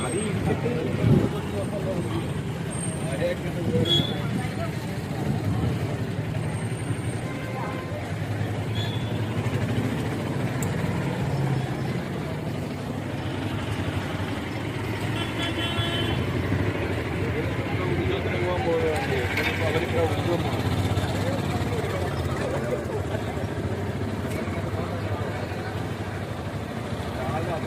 அது இருக்கட்டும்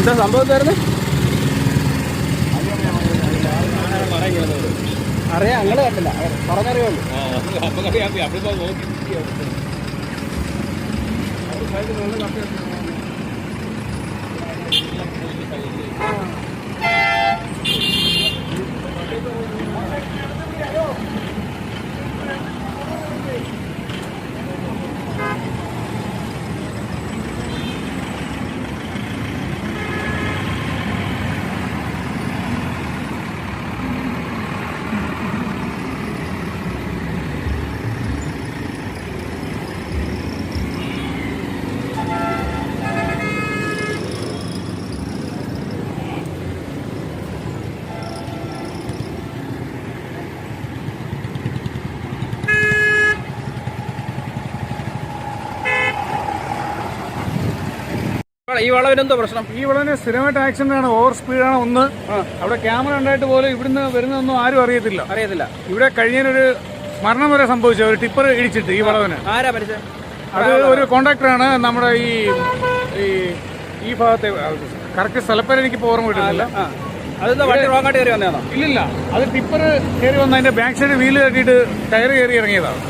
എന്താ സംഭവത്തായിരുന്നു അറിയാം അങ്ങനെ കേട്ടില്ല പറഞ്ഞറിയുള്ളൂ. ഈ വളവിനെന്തോ പ്രശ്നം? ഈ വളവിന് സ്ഥിരമായിട്ട് ആക്സിഡന്റ് ആണ് ഓവർ സ്പീഡാണ് ഒന്ന്. അവിടെ ക്യാമറ ഉണ്ടായിട്ട് പോലും ഇവിടുന്ന് വരുന്നതൊന്നും ആരും അറിയത്തില്ല. അറിയത്തില്ല. ഇവിടെ കഴിഞ്ഞൊരു മരണം വരെ സംഭവിച്ചു ഒരു ടിപ്പർ ഇടിച്ചിട്ട് ഈ വളവിന്. ആരാ മരിച്ചത് അത് ഒരു കോണ്ടാക്ടറാണ് നമ്മുടെ ഈ ഈ ഭാഗത്തെ കറക്റ്റ് സ്ഥലപ്പേര് എനിക്ക് ഓർമ്മ കിട്ടുന്നില്ല. ഇല്ലില്ല അത് ടിപ്പർ കയറി വന്ന അതിന്റെ ബാക്ക് സൈഡ് വീൽ കെട്ടിയിട്ട് ടയർ കയറി ഇറങ്ങിയതാണ്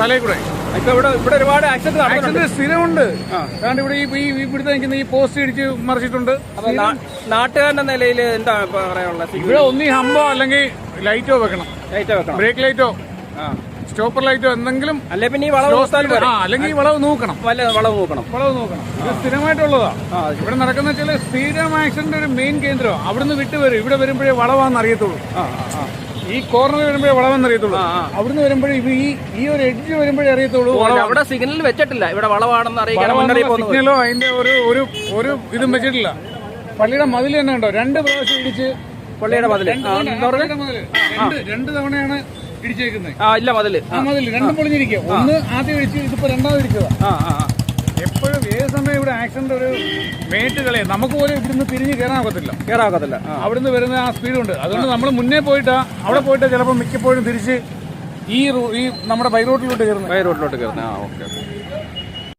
തലയിൽ കൂടെ. ഇപ്പൊ ഇവിടെ ഇവിടെ ഒരുപാട് ആക്സിഡന്റ് നടക്കുന്നുണ്ട്. ആക്സിഡന്റ് സ്ഥിരമുണ്ട്. കാരണം ഇവിടെ ഈ ഈ ഇവിടുത്തെ നിൽക്കുന്ന ഈ പോസ്റ്റ് ഇടിച്ച് മറിച്ചിട്ടുണ്ട്. നാട്ടുകാരന്റെ നിലയിൽ എന്താണ് പറയാനുള്ളത്? ഇവിടെ ഒന്നീ ഹമ്പോ അല്ലെങ്കിൽ ലൈറ്റോ വെക്കണം. ലൈറ്റോ വെക്കണം. ബ്രേക്ക് ലൈറ്റോ ആ. സ്റ്റോപ്പർ ലൈറ്റോ എന്തെങ്കിലും അല്ലെ പിന്നെ ഈ വളവ് അല്ലെങ്കിൽ വളവ് നോക്കണം. വളവ് നോക്കണം. വളവ് നോക്കണം. ഇത് സ്ഥിരമായിട്ടുള്ളതാ. ഇവിടെ നടക്കുന്ന ചില സ്ഥിരം ആക്സിഡന്റ് ഒരു മെയിൻ കേന്ദ്രം അവിടുന്ന് വിട്ട് വരും ഇവിടെ വരുമ്പോഴേ വളവാന്ന് അറിയത്തുള്ളൂ. ഈ കോർണർ വരുമ്പോഴേ വളവെന്ന് അറിയത്തുള്ളൂ. അവിടുന്ന് വരുമ്പോഴേ ഈ ഈ ഒരു എഡ്ജ് വരുമ്പോഴേ അറിയത്തുള്ളൂ അവിടെ സിഗ്നൽ വെച്ചിട്ടില്ല. ഇവിടെ വളവാണെന്ന് അറിയിക്കാൻ സിഗ്നലോ അതിന്റെ ഒരു ഒരു ഒരു ഇതും വെച്ചിട്ടില്ല. പള്ളിയുടെ മതിൽ തന്നെ ഉണ്ടോ രണ്ട് പ്രാവശ്യം ഇടിച്ച് പള്ളിയുടെ മതിൽ രണ്ട് തവണയാണ് ഇടിച്ചേക്കുന്നത്. ആ ഇല്ല മതിൽ ആ മതിൽ രണ്ടും പൊളിഞ്ഞിരിക്കുക ഒന്ന് ആദ്യം ഇടിച്ച് ഇതിപ്പോ രണ്ടാമത് ഇടിച്ചതാ ആ ആ ആ. എപ്പോഴും ഏത് സമയം ഇവിടെ ആക്സിഡന്റ് ഒരു മേട്ട് കളയെ നമുക്ക് പോലും ഇവിടുന്ന് തിരിഞ്ഞ് കേറാക്കത്തില്ല ആ അവിടുന്ന് വരുന്ന ആ സ്പീഡുണ്ട്. അതുകൊണ്ട് നമ്മൾ മുന്നേ പോയിട്ട് അവിടെ പോയിട്ട് ചിലപ്പോൾ മിക്കപ്പോഴും തിരിച്ച് ഈ ഈ നമ്മുടെ ബൈ റോട്ടിലോട്ട് കയറുന്നത് ബൈ റോട്ടിലോട്ട് കയറുന്നത് ആ ഓക്കെ.